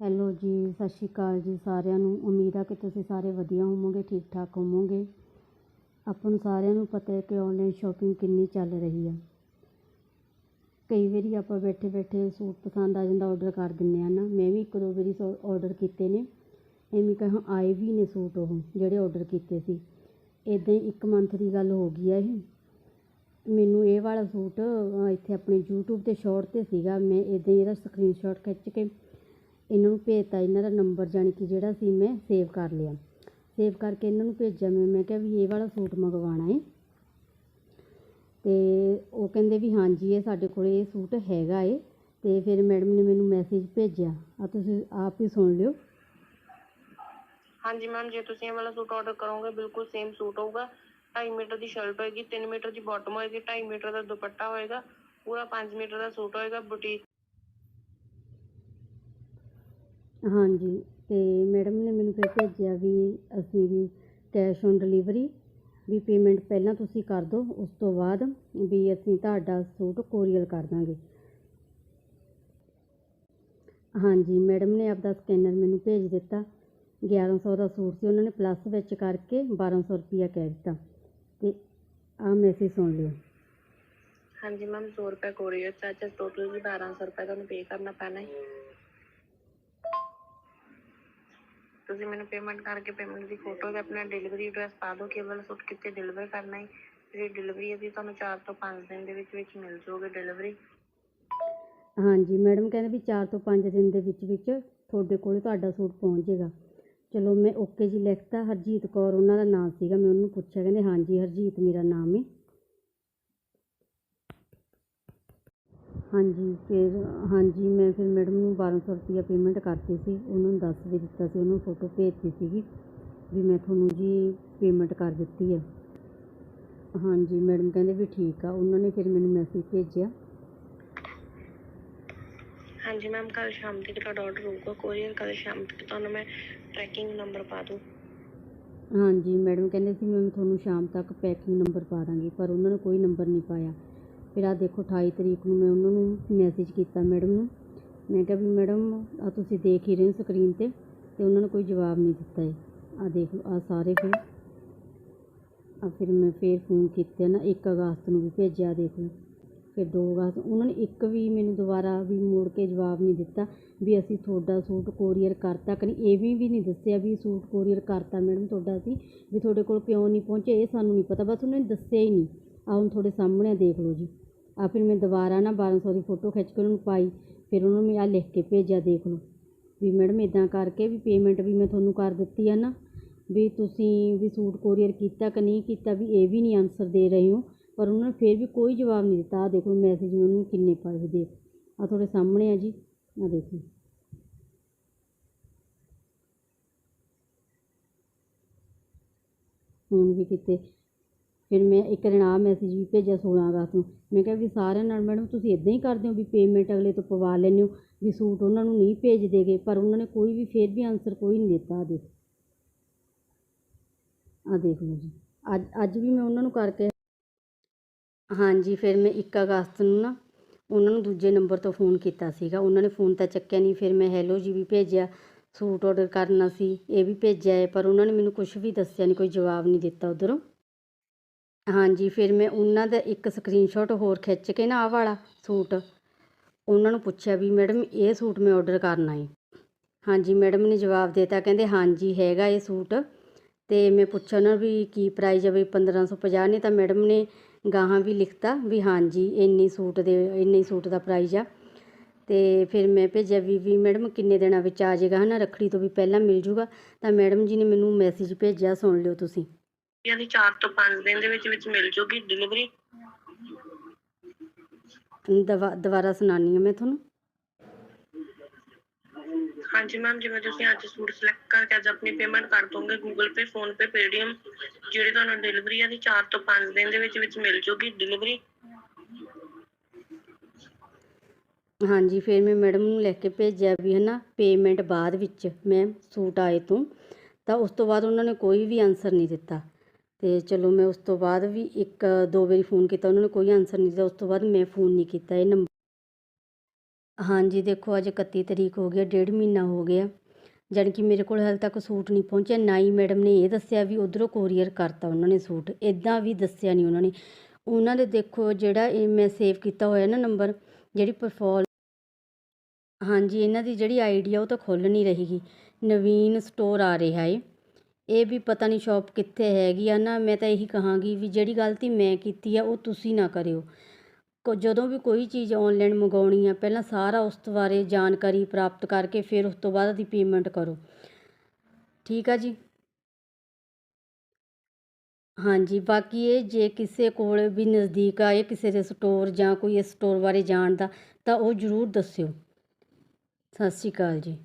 Hello ਜੀ, ਸਤਿ ਸ਼੍ਰੀ ਅਕਾਲ ਜੀ ਸਾਰਿਆਂ ਨੂੰ। ਉਮੀਦ ਆ ਕਿ ਤੁਸੀਂ ਸਾਰੇ ਵਧੀਆ ਹੋਵੋਗੇ ਠੀਕ ਠਾਕ ਹੋਵੋਗੇ। ਆਪਾਂ ਨੂੰ ਸਾਰਿਆਂ ਨੂੰ ਪਤਾ ਹੈ ਕਿ ਆਨਲਾਈਨ ਸ਼ਾਪਿੰਗ ਕਿੰਨੀ ਚੱਲ ਰਹੀ ਆ। ਕਈ ਵਾਰੀ ਆਪਾਂ ਬੈਠੇ ਬੈਠੇ ਸੂਟ ਪਸੰਦ ਆ ਜਾਂਦਾ ਆਰਡਰ ਕਰ ਦਿੰਦੇ ਆ ਨਾ। ਮੈਂ ਵੀ ਇੱਕ ਦੋ ਵਾਰੀ ਆਰਡਰ ਕੀਤੇ ਨੇ। ਐਵੇਂ ਕਹਾਂ, ਆਏ ਵੀ ਨੇ ਸੂਟ ਉਹ, ਜਿਹੜੇ ਆਰਡਰ ਕੀਤੇ ਸੀ। ਇੱਦਾਂ ਹੀ ਇੱਕ ਮੰਥ ਦੀ ਗੱਲ ਹੋ ਗਈ ਆ ਇਹ। ਮੈਨੂੰ ਇਹ ਵਾਲਾ ਸੂਟ ਇੱਥੇ ਆਪਣੇ YouTube ਤੇ ਸ਼ਾਰਟ ਤੇ ਸੀਗਾ। ਮੈਂ ਇੱਦਾਂ ਹੀ ਇਹਦਾ ਸਕਰੀਨਸ਼ਾਟ ਖਿੱਚ ਕੇ ਇਹਨਾਂ ਨੂੰ ਭੇਜਤਾ, ਇਹਨਾਂ ਦਾ ਨੰਬਰ ਜਾਣੀ ਕਿ ਜਿਹੜਾ ਸੀ ਮੈਂ ਸੇਵ ਕਰ ਲਿਆ। ਸੇਵ ਕਰਕੇ ਇਹਨਾਂ ਨੂੰ ਭੇਜਿਆ ਮੈਂ ਮੈਂ ਕਿਹਾ ਵੀ ਇਹ ਵਾਲਾ ਸੂਟ ਮੰਗਵਾਉਣਾ ਹੈ ਅਤੇ ਉਹ ਕਹਿੰਦੇ ਵੀ ਹਾਂਜੀ, ਇਹ ਸਾਡੇ ਕੋਲ ਇਹ ਸੂਟ ਹੈਗਾ ਏ। ਅਤੇ ਫਿਰ ਮੈਡਮ ਨੇ ਮੈਨੂੰ ਮੈਸੇਜ ਭੇਜਿਆ, ਆ ਤੁਸੀਂ ਆਪ ਹੀ ਸੁਣ ਲਿਓ। ਹਾਂਜੀ ਮੈਮ ਜੇ ਤੁਸੀਂ ਇਹ ਵਾਲਾ ਸੂਟ ਆਰਡਰ ਕਰੋਗੇ, ਬਿਲਕੁਲ ਸੇਮ ਸੂਟ ਹੋਊਗਾ। 2.5 ਮੀਟਰ ਦੀ ਸ਼ਰਟ ਹੋਏਗੀ 3 ਮੀਟਰ ਦੀ ਬਾਟਮ ਹੋਏਗੀ 2.5 ਮੀਟਰ ਦਾ ਦੁਪੱਟਾ ਹੋਏਗਾ, ਪੂਰਾ 5 ਮੀਟਰ ਦਾ ਸੂਟ ਹੋਏਗਾ ਬੁਟੀਕ ਹਾਂਜੀ ਅਤੇ ਮੈਡਮ ਨੇ ਮੈਨੂੰ ਫਿਰ ਭੇਜਿਆ ਵੀ ਅਸੀਂ ਵੀ ਕੈਸ਼ ਔਨ ਡਿਲੀਵਰੀ, ਵੀ ਪੇਮੈਂਟ ਪਹਿਲਾਂ ਤੁਸੀਂ ਕਰ ਦਿਓ, ਉਸ ਤੋਂ ਬਾਅਦ ਵੀ ਅਸੀਂ ਤੁਹਾਡਾ ਸੂਟ ਕੋਰੀਅਰ ਕਰ ਦਾਂਗੇ। ਹਾਂਜੀ, ਮੈਡਮ ਨੇ ਆਪਦਾ ਸਕੈਨਰ ਮੈਨੂੰ ਭੇਜ ਦਿੱਤਾ। 1100 ਦਾ ਸੂਟ ਸੀ, ਉਹਨਾਂ ਨੇ ਪਲੱਸ ਵਿੱਚ ਕਰਕੇ ਬਾਰ੍ਹਾਂ ਸੌ ਰੁਪਈਆ ਕਹਿ ਦਿੱਤਾ। ਅਤੇ ਆਹ ਮੈਸੇਜ ਸੁਣ ਲਿਓ। ਹਾਂਜੀ ਮੈਮ 100 ਰੁਪਏ ਕੋਰੀਅਰ ਚਾਰਜਸ ਟੋਟਲ ਜੀ 1200 ਰੁਪਏ ਤੁਹਾਨੂੰ ਪੇ ਕਰਨਾ ਪੈਣਾ ਹੈ। ਤੁਸੀਂ ਮੈਨੂੰ ਪੇਮੈਂਟ ਕਰਕੇ ਪੇਮੈਂਟ ਦੀ ਫੋਟੋ ਤੇ ਆਪਣਾ ਡਿਲੀਵਰੀ ਐਡਰੈਸ ਪਾ ਦਿਓ ਕਿ ਵਾਲਾ ਸੂਟ ਕਿੱਥੇ ਡਿਲੀਵਰ ਕਰਨਾ ਹੈ। ਜਿਹੜੀ ਡਿਲੀਵਰੀ ਹੈ ਜੀ ਤੁਹਾਨੂੰ 4 ਤੋਂ 5 ਦਿਨ ਦੇ ਵਿੱਚ ਵਿੱਚ ਮਿਲ ਜਾਊਗੀ ਡਿਲੀਵਰੀ ਹਾਂਜੀ ਮੈਡਮ ਕਹਿੰਦੇ ਵੀ 4 ਤੋਂ 5 ਦਿਨ ਦੇ ਵਿੱਚ ਵਿੱਚ ਤੁਹਾਡੇ ਕੋਲ ਤੁਹਾਡਾ ਸੂਟ ਪਹੁੰਚ ਜਾਏਗਾ ਚਲੋ, ਮੈਂ ਓਕੇ ਜੀ, ਲਿਖਤਾ। ਹਰਜੀਤ ਕੌਰ, ਉਹਨਾਂ ਦਾ ਨਾਮ ਸੀਗਾ, ਮੈਂ ਉਹਨੂੰ ਪੁੱਛਿਆ, ਕਹਿੰਦੇ ਹਾਂਜੀ, ਹਰਜੀਤ ਮੇਰਾ ਨਾਮ ਹੈ। ਹਾਂਜੀ ਫਿਰ ਹਾਂਜੀ ਮੈਂ ਫਿਰ ਮੈਡਮ ਨੂੰ 1200 ਰੁਪਈਆ ਪੇਮੈਂਟ ਕਰਤੀ ਸੀ ਉਹਨਾਂ ਨੂੰ ਦੱਸ ਵੀ ਦਿੱਤਾ ਸੀ ਉਹਨੂੰ ਫੋਟੋ ਭੇਜਤੀ ਸੀਗੀ ਵੀ ਮੈਂ ਤੁਹਾਨੂੰ ਜੀ ਪੇਮੈਂਟ ਕਰ ਦਿੱਤੀ ਆ। ਹਾਂਜੀ ਮੈਡਮ ਕਹਿੰਦੇ ਵੀ ਠੀਕ ਆ ਉਹਨਾਂ ਨੇ ਫਿਰ ਮੈਨੂੰ ਮੈਸੇਜ ਭੇਜਿਆ। ਹਾਂਜੀ ਮੈਮ ਕੱਲ ਸ਼ਾਮ ਤੱਕ ਤੁਹਾਡਾ ਆਰਡਰ ਹੋਊਗਾ ਕੋਰੀਅਰ ਕੱਲ ਸ਼ਾਮ ਤੱਕ ਤੁਹਾਨੂੰ ਮੈਂ ਟਰੈਕਿੰਗ ਨੰਬਰ ਪਾ ਦੂੰ। ਹਾਂਜੀ ਮੈਡਮ ਕਹਿੰਦੇ ਸੀ ਮੈਂ ਤੁਹਾਨੂੰ ਸ਼ਾਮ ਤੱਕ ਪੈਕਿੰਗ ਨੰਬਰ ਪਾ ਦਾਂਗੀ ਪਰ ਉਹਨਾਂ ਨੇ ਕੋਈ ਨੰਬਰ ਨਹੀਂ ਪਾਇਆ। ਫਿਰ ਆਹ ਦੇਖੋ 28 ਤਰੀਕ ਨੂੰ ਮੈਂ ਉਹਨਾਂ ਨੂੰ ਮੈਸੇਜ ਕੀਤਾ ਮੈਡਮ ਨੂੰ। ਮੈਂ ਕਿਹਾ ਵੀ ਮੈਡਮ ਆਹ ਤੁਸੀਂ ਦੇਖ ਹੀ ਰਹੇ ਹੋ ਸਕਰੀਨ ਤੇ ਅਤੇ ਉਹਨਾਂ ਨੇ ਕੋਈ ਜਵਾਬ ਨਹੀਂ ਦਿੱਤਾ ਹੈ ਆਹ ਦੇਖ ਲਓ, ਆਹ ਸਾਰੇ ਫਿਰ। ਆਹ ਫਿਰ ਮੈਂ ਫਿਰ ਫੋਨ ਕੀਤੇ ਨਾ, ਇੱਕ ਅਗਸਤ ਨੂੰ ਵੀ ਭੇਜਿਆ ਦੇਖ ਲਓ। ਫਿਰ ਦੋ ਅਗਸਤ, ਉਹਨਾਂ ਨੇ ਇੱਕ ਵੀ ਮੈਨੂੰ ਦੁਬਾਰਾ ਵੀ ਮੁੜ ਕੇ ਜਵਾਬ ਨਹੀਂ ਦਿੱਤਾ ਵੀ ਅਸੀਂ ਤੁਹਾਡਾ ਸੂਟ ਕੋਰੀਅਰ ਕਰਤਾ ਕਿ ਨਹੀਂ। ਇਹ ਵੀ ਵੀ ਨਹੀਂ ਦੱਸਿਆ ਵੀ ਸੂਟ ਕੋਰੀਅਰ ਕਰਤਾ ਮੈਡਮ ਤੁਹਾਡਾ ਅਸੀਂ ਵੀ ਤੁਹਾਡੇ ਕੋਲ ਕਿਉਂ ਨਹੀਂ ਪਹੁੰਚੇ, ਇਹ ਸਾਨੂੰ ਨਹੀਂ ਪਤਾ, ਬਸ ਉਹਨਾਂ ਨੇ ਦੱਸਿਆ ਹੀ ਨਹੀਂ। ਆਹ ਹੁਣ ਤੁਹਾਡੇ ਸਾਹਮਣੇ ਦੇਖ ਲਓ ਜੀ। ਆ ਫਿਰ ਮੈਂ ਦੁਬਾਰਾ ਨਾ 1200 ਦੀ ਫੋਟੋ ਖਿੱਚ ਕੇ ਉਹਨਾਂ ਨੂੰ ਪਾਈ, ਫਿਰ ਉਹਨਾਂ ਨੂੰ ਮੈਂ ਆ ਲਿਖ ਕੇ ਭੇਜਿਆ, ਦੇਖ ਲਓ। ਵੀ ਮੈਡਮ ਇਦਾਂ ਕਰਕੇ ਵੀ ਪੇਮੈਂਟ ਵੀ ਮੈਂ ਤੁਹਾਨੂੰ ਕਰ ਦਿੱਤੀ ਆ ਨਾ, ਵੀ ਤੁਸੀਂ ਵੀ ਸੂਟ ਕੋਰੀਅਰ ਕੀਤਾ ਕਿ ਨਹੀਂ ਕੀਤਾ, ਵੀ ਇਹ ਵੀ ਨਹੀਂ ਆਨਸਰ ਦੇ ਰਹੇ ਹੋ। ਪਰ ਉਹਨਾਂ ਨੇ ਫਿਰ ਵੀ ਕੋਈ ਜਵਾਬ ਨਹੀਂ ਦਿੱਤਾ। ਆ ਦੇਖੋ ਮੈਸੇਜ ਮੈਂ ਉਹਨੂੰ ਕਿੰਨੇ ਪਾਏ ਹੋਏ ਦੇਖ। ਆ ਤੁਹਾਡੇ ਸਾਹਮਣੇ ਆ ਜੀ। ਆ ਦੇਖੋ। ਹੁਣ ਵੀ ਕੀਤੇ ਫਿਰ ਮੈਂ ਇੱਕ ਦਿਨ ਆਹ ਮੈਸੇਜ ਵੀ ਭੇਜਿਆ 16 ਅਗਸਤ ਨੂੰ। ਮੈਂ ਕਿਹਾ ਵੀ ਸਾਰਿਆਂ ਨਾਲ ਮੈਡਮ ਤੁਸੀਂ ਇੱਦਾਂ ਹੀ ਕਰਦੇ ਹੋ ਵੀ ਪੇਮੈਂਟ ਅਗਲੇ ਤੋਂ ਪਵਾ ਲੈਂਦੇ ਹੋ ਵੀ ਸੂਟ ਉਹਨਾਂ ਨੂੰ ਨਹੀਂ ਭੇਜਦੇਗੇ ਪਰ ਉਹਨਾਂ ਨੇ ਕੋਈ ਵੀ ਫਿਰ ਵੀ ਆਨਸਰ ਕੋਈ ਨਹੀਂ ਦਿੱਤਾ ਆ ਦੇਖ ਆ ਦੇਖ ਲਓ ਜੀ। ਅੱਜ ਅੱਜ ਵੀ ਮੈਂ ਉਹਨਾਂ ਨੂੰ ਕਰਕੇ ਹਾਂਜੀ, ਫਿਰ ਮੈਂ 1 ਅਗਸਤ ਨੂੰ ਨਾ ਉਹਨਾਂ ਨੂੰ ਦੂਜੇ ਨੰਬਰ ਤੋਂ ਫੋਨ ਕੀਤਾ ਸੀਗਾ। ਉਹਨਾਂ ਨੇ ਫੋਨ ਤਾਂ ਚੱਕਿਆ ਨਹੀਂ, ਫਿਰ ਮੈਂ ਹੈਲੋ ਜੀ ਵੀ ਭੇਜਿਆ, ਸੂਟ ਆਰਡਰ ਕਰਨਾ ਸੀ, ਇਹ ਵੀ ਭੇਜਿਆ ਹੈ, ਪਰ ਉਹਨਾਂ ਨੇ ਮੈਨੂੰ ਕੁਝ ਵੀ ਦੱਸਿਆ ਨਹੀਂ, ਕੋਈ ਜਵਾਬ ਨਹੀਂ ਦਿੱਤਾ ਉਧਰੋਂ। ਹਾਂਜੀ, ਫਿਰ ਮੈਂ ਉਹਨਾਂ ਦਾ ਇੱਕ ਸਕਰੀਨਸ਼ਾਟ ਹੋਰ ਖਿੱਚ ਕੇ ਨਾ ਆਹ ਵਾਲਾ ਸੂਟ, ਉਹਨਾਂ ਨੂੰ ਪੁੱਛਿਆ ਵੀ ਮੈਡਮ ਇਹ ਸੂਟ ਮੈਂ ਆਰਡਰ ਕਰਨਾ ਹੈ ਹਾਂਜੀ, ਮੈਡਮ ਨੇ ਜਵਾਬ ਦਿੱਤਾ, ਕਹਿੰਦੇ ਹਾਂਜੀ, ਹੈਗਾ ਇਹ ਸੂਟ। ਤੇ ਮੈਂ ਪੁੱਛਿਆ ਉਹਨਾਂ ਨੂੰ ਵੀ ਕੀ ਪ੍ਰਾਈਸ ਆ, ਵੀ 1550 ਨੇ ਤਾਂ ਮੈਡਮ ਨੇ ਗਾਹਾਂ ਵੀ ਲਿਖਤਾ ਵੀ ਹਾਂਜੀ, ਇੰਨੀ ਸੂਟ ਦੇ, ਇੰਨੇ ਸੂਟ ਦਾ ਪ੍ਰਾਈਸ ਆ। ਤੇ ਫਿਰ ਮੈਂ ਭੇਜਿਆ, ਵੀ ਵੀ ਮੈਡਮ ਕਿੰਨੇ ਦਿਨਾਂ ਵਿੱਚ ਆ ਜਾਏਗਾ, ਹਨਾ, ਰੱਖੜੀ ਤੋਂ ਵੀ ਪਹਿਲਾਂ ਮਿਲ ਜੂਗਾ। ਤਾਂ ਮੈਡਮ ਜੀ ਨੇ ਮੈਨੂੰ ਮੈਸੇਜ ਭੇਜਿਆ, ਸੁਣ ਲਿਓ ਤੁਸੀਂ। ਯਾਨੀ 4 ਤੋਂ 5 ਦਿਨ ਦੇ ਵਿੱਚ ਵਿੱਚ ਮਿਲ ਜਾਊਗੀ ਡਿਲੀਵਰੀ ਦਵਾ ਦੁਬਾਰਾ ਸੁਣਾਉਂਦੀ ਹਾਂ ਮੈਂ ਤੁਹਾਨੂੰ। ਹਾਂਜੀ ਮੈਮ ਜਿਵੇਂ ਤੁਸੀਂ ਅੱਜ ਸੂਟ ਸਿਲੈਕਟ ਕਰਕੇ ਅੱਜ ਆਪਣੀ ਪੇਮੈਂਟ ਕਰ ਦੋਗੇ Google Pay PhonePe Paytm ਜਿਹੜੀ ਤੁਹਾਨੂੰ ਡਿਲੀਵਰੀ ਹੈ ਦੀ 4 ਤੋਂ 5 ਦਿਨ ਦੇ ਵਿੱਚ ਵਿੱਚ ਮਿਲ ਜਾਊਗੀ ਡਿਲੀਵਰੀ ਹਾਂਜੀ ਫਿਰ ਮੈਂ ਮੈਡਮ ਨੂੰ ਲਿਖ ਕੇ ਭੇਜਿਆ ਵੀ ਹਨਾ ਪੇਮੈਂਟ ਬਾਅਦ ਵਿੱਚ ਮੈਂ ਸੂਟ ਆਏ ਤੋਂ। ਤਾਂ ਉਸ ਤੋਂ ਬਾਅਦ ਉਹਨਾਂ ਨੇ ਕੋਈ ਵੀ ਆਨਸਰ ਨਹੀਂ ਦਿੱਤਾ। ਅਤੇ ਚਲੋ ਮੈਂ ਉਸ ਤੋਂ ਬਾਅਦ ਵੀ ਇੱਕ, ਦੋ ਵਾਰੀ ਫੋਨ ਕੀਤਾ, ਉਹਨਾਂ ਨੇ ਕੋਈ ਆਨਸਰ ਨਹੀਂ ਦਿੱਤਾ। ਉਸ ਤੋਂ ਬਾਅਦ ਮੈਂ ਫੋਨ ਨਹੀਂ ਕੀਤਾ ਇਹ ਨੰਬਰ ਹਾਂਜੀ, ਦੇਖੋ ਅੱਜ 31 ਤਰੀਕ ਹੋ ਗਿਆ ਡੇਢ ਮਹੀਨਾ ਹੋ ਗਿਆ। ਜਾਣੀ ਕਿ ਮੇਰੇ ਕੋਲ ਹਾਲੇ ਤੱਕ ਸੂਟ ਨਹੀਂ ਪਹੁੰਚਿਆ, ਨਾ ਹੀ ਮੈਡਮ ਨੇ ਇਹ ਦੱਸਿਆ ਵੀ ਉਧਰੋਂ ਕੋਰੀਅਰ ਕਰਤਾ ਉਹਨਾਂ ਨੇ ਸੂਟ। ਇਦਾਂ ਵੀ ਦੱਸਿਆ ਨਹੀਂ ਉਹਨਾਂ ਨੇ। ਉਹਨਾਂ ਦੇ ਦੇਖੋ ਜਿਹੜਾ ਇਹ ਮੈਂ ਸੇਵ ਕੀਤਾ ਹੋਇਆ ਨਾ ਨੰਬਰ ਜਿਹੜੀ ਪ੍ਰੋਫਾਈਲ ਹਾਂਜੀ, ਇਹਨਾਂ ਦੀ ਜਿਹੜੀ ਆਈਡੀ ਆ ਉਹ ਤਾਂ ਖੁੱਲ੍ਹ ਨਹੀਂ ਰਹੀਗੀ ਨਵੀਨ ਸਟੋਰ ਆ ਰਿਹਾ ਏ। ਇਹ ਵੀ ਪਤਾ ਨਹੀਂ ਸ਼ੋਪ ਕਿੱਥੇ ਹੈਗੀ ਆ ਨਾ, ਮੈਂ ਤਾਂ ਇਹੀ ਕਹਾਂਗੀ ਵੀ ਜਿਹੜੀ ਗਲਤੀ ਮੈਂ ਕੀਤੀ ਆ, ਉਹ ਤੁਸੀਂ ਨਾ ਕਰਿਓ। ਕੋ, ਜਦੋਂ ਵੀ ਕੋਈ ਚੀਜ਼ ਔਨਲਾਈਨ ਮੰਗਵਾਉਣੀ ਆ, ਪਹਿਲਾਂ ਸਾਰਾ ਉਸ ਬਾਰੇ ਜਾਣਕਾਰੀ ਪ੍ਰਾਪਤ ਕਰਕੇ ਫਿਰ ਉਸ ਤੋਂ ਬਾਅਦ ਦੀ ਪੇਮੈਂਟ ਕਰੋ। ਠੀਕ ਆ ਜੀ? ਹਾਂਜੀ, ਬਾਕੀ ਇਹ ਜੇ ਕਿਸੇ ਕੋਲ ਵੀ ਨਜ਼ਦੀਕ ਆ ਇਹ ਕਿਸੇ ਦੇ ਸਟੋਰ ਜਾਂ ਕੋਈ ਇਸ ਸਟੋਰ ਬਾਰੇ ਜਾਣਦਾ, ਤਾਂ ਉਹ ਜ਼ਰੂਰ ਦੱਸਿਓ। ਸਤਿ ਸ਼੍ਰੀ ਅਕਾਲ ਜੀ।